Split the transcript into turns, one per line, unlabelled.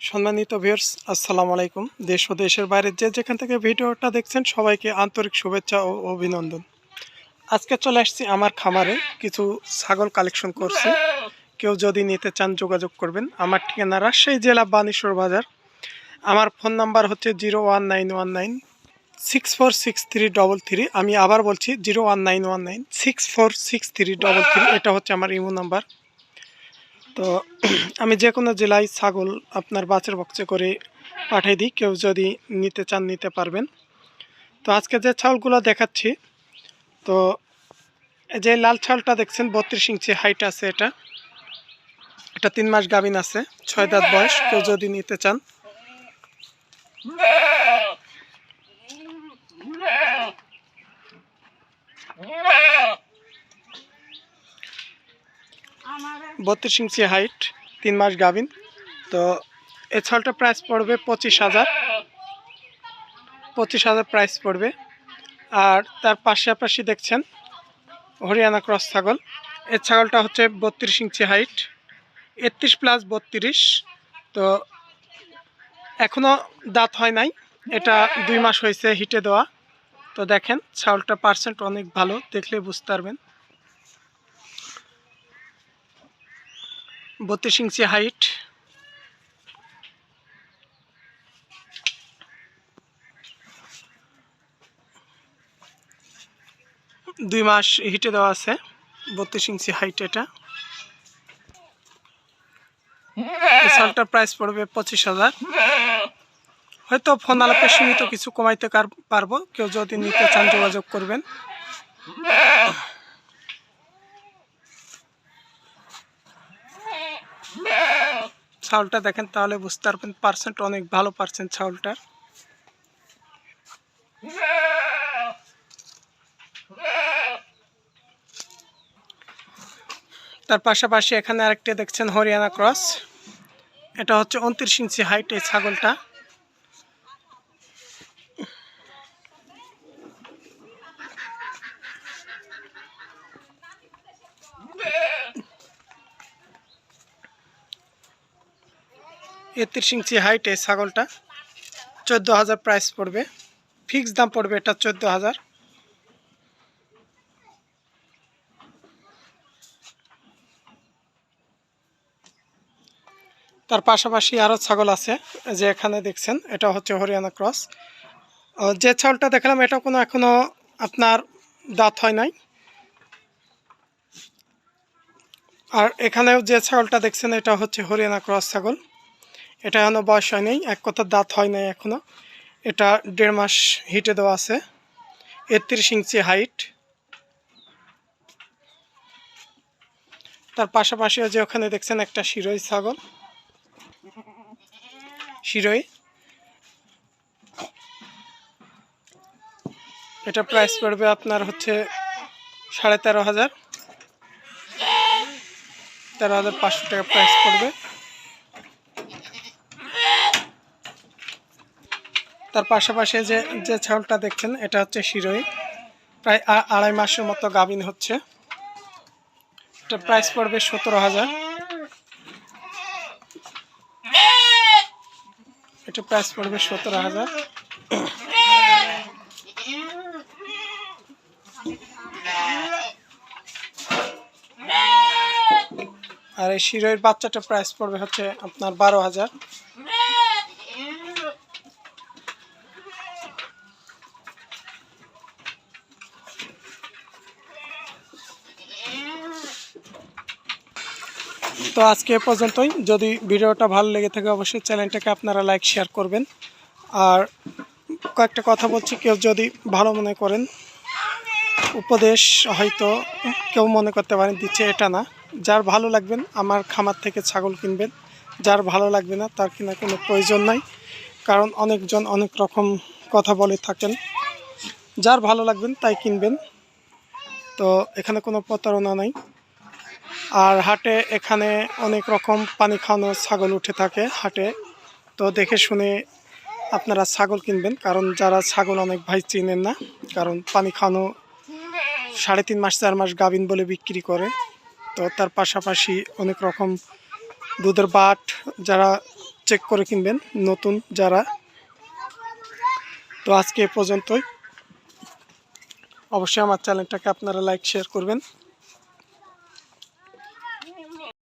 সম্মানিত ভিউয়ার্স আসসালামু আলাইকুম। দেশ ও দেশের বাইরে যে যেখান থেকে ভিডিওটা দেখছেন, সবাইকে আন্তরিক শুভেচ্ছা ও অভিনন্দন। আজকে চলে আসছি আমার খামারে কিছু ছাগল কালেকশন করছি। কেউ যদি নিতে চান যোগাযোগ করবেন। আমার ঠিকানা রাজশাহী জেলা বানেশ্বর বাজার। আমার ফোন নাম্বার হচ্ছে zero one nine one nine six four six three double three. আমি আবার বলছি zero one nine one nine six four six three double three. এটা হচ্ছে আমার ইমো নাম্বার। তো আমি যে কোনো জেলায় ছাগল আপনার বাচ্চার বক্সে করে পাঠিয়ে দিই, কেউ যদি নিতে চান নিতে পারবেন। তো আজকে যে ছাগলগুলো দেখাচ্ছি, তো এই যে লাল ছাগলটা দেখছেন, বত্রিশ ইঞ্চি হাইট আছে এটা। এটা তিন মাস গাভিন আছে, ছয় দাঁত বয়স, কেউ যদি নিতে চান। বত্রিশ ইঞ্চি হাইট তিন মাস গাভিন। তো এই ছাগলটা প্রাইস পড়বে পঁচিশ হাজার। পঁচিশ হাজার প্রাইস পড়বে। আর তার পাশাপাশি দেখছেন হরিয়ানা ক্রস ছাগল। এই ছাগলটা হচ্ছে বত্রিশ ইঞ্চি হাইট একত্রিশ প্লাস বত্রিশ। তো এখনও দাঁত হয় নাই। এটা দুই মাস হয়েছে হিটে দেওয়া। তো দেখেন, ছাগলটা পার্সেন্ট অনেক ভালো, দেখলে বুঝতে পারবেন। বত্রিশ ইঞ্চি হাইট। দুই মাস হিটে দেওয়া আছে, বত্রিশ ইঞ্চি হাইট এটা। শালটার প্রাইস পড়বে পঁচিশ হাজার। হয়তো ফোন আলাপে সীমিত কিছু কমাইতে পারব, কেউ যদি নিতে চান যোগাযোগ করবেন। চাউলটা দেখেন, তাহলে বুঝতে পারবেন পার্সেন্ট অনেক ভালো পার্সেন্ট ছাউলটার তার পাশাপাশি এখানে আরেকটি দেখছেন হরিয়ানা ক্রস। এটা হচ্ছে উনত্রিশ ইঞ্চি হাইট এই ছাগলটা। একত্রিশ ইঞ্চি হাইট ছাগলটা। চোদ্দ হাজার প্রাইস পড়বে। ফিক্স দাম পড়বে এটা চোদ্দ হাজার। তার পাশাপাশি আরও ছাগল আছে যে এখানে দেখছেন, এটা হচ্ছে হরিয়ানা ক্রস যে ছাগলটা দেখালাম এটা কোনো এখনও আপনার দাঁত হয় নাই। আর এখানেও যে ছাগলটা দেখছেন, এটা হচ্ছে হরিয়ানা ক্রস ছাগল। এটা এখনও বয়স হয় নাই, এক কথা দাঁত হয় নাই এখনও। এটা দেড় মাস হিটে দেওয়া আছে। একত্রিশ ইঞ্চি হাইট। তার পাশাপাশি যে ওখানে দেখছেন একটা শিরোই ছাগল। শিরোই। এটা প্রাইস পড়বে আপনার হচ্ছে সাড়ে তেরো হাজার। তেরো হাজার পাঁচশো টাকা প্রাইস পড়বে। তার পাশাপাশি যে যে ছাগলটা দেখছেন, এটা হচ্ছে শিরোই। প্রায় আড়াই মাসের মতো গাভিন হচ্ছে। এটা প্রাইস পড়বে সতেরো হাজার। এটা প্রাইস পড়বে সতেরো হাজার। আর এই শিরোয়ের বাচ্চাটা প্রাইস পড়বে হচ্ছে আপনার বারো হাজার। তো আজকে এ পর্যন্তই। যদি ভিডিওটা ভালো লেগে থাকে, অবশ্যই চ্যানেলটাকে আপনারা লাইক শেয়ার করবেন। আর কয়েকটা কথা বলছি, কেউ যদি ভালো মনে করেন, উপদেশ হয়তো কেউ মনে করতে পারেন, দিচ্ছে এটা না। যার ভালো লাগবেন, আমার খামার থেকে ছাগল কিনবেন। যার ভালো লাগবে না, তার কিনা কোনো প্রয়োজন নাই। কারণ অনেকজন অনেক রকম কথা বলে থাকেন। যার ভালো লাগবেন, তাই কিনবেন। তো এখানে কোনো প্রতারণা নাই। আর হাটে এখানে অনেক রকম পানি খাওয়ানো ছাগল উঠে থাকে হাটে। তো দেখে শুনে আপনারা ছাগল কিনবেন, কারণ যারা ছাগল অনেক ভাই চিনেন না, কারণ পানি খাওয়ানো সাড়ে তিন মাস, চার মাস গাভিন বলে বিক্রি করে। তো তার পাশাপাশি অনেক রকম দুধের বাট যারা চেক করে কিনবেন, নতুন যারা। তো আজকে এ পর্যন্তই। অবশ্যই আমার চ্যানেলটাকে আপনারা লাইক শেয়ার করবেন।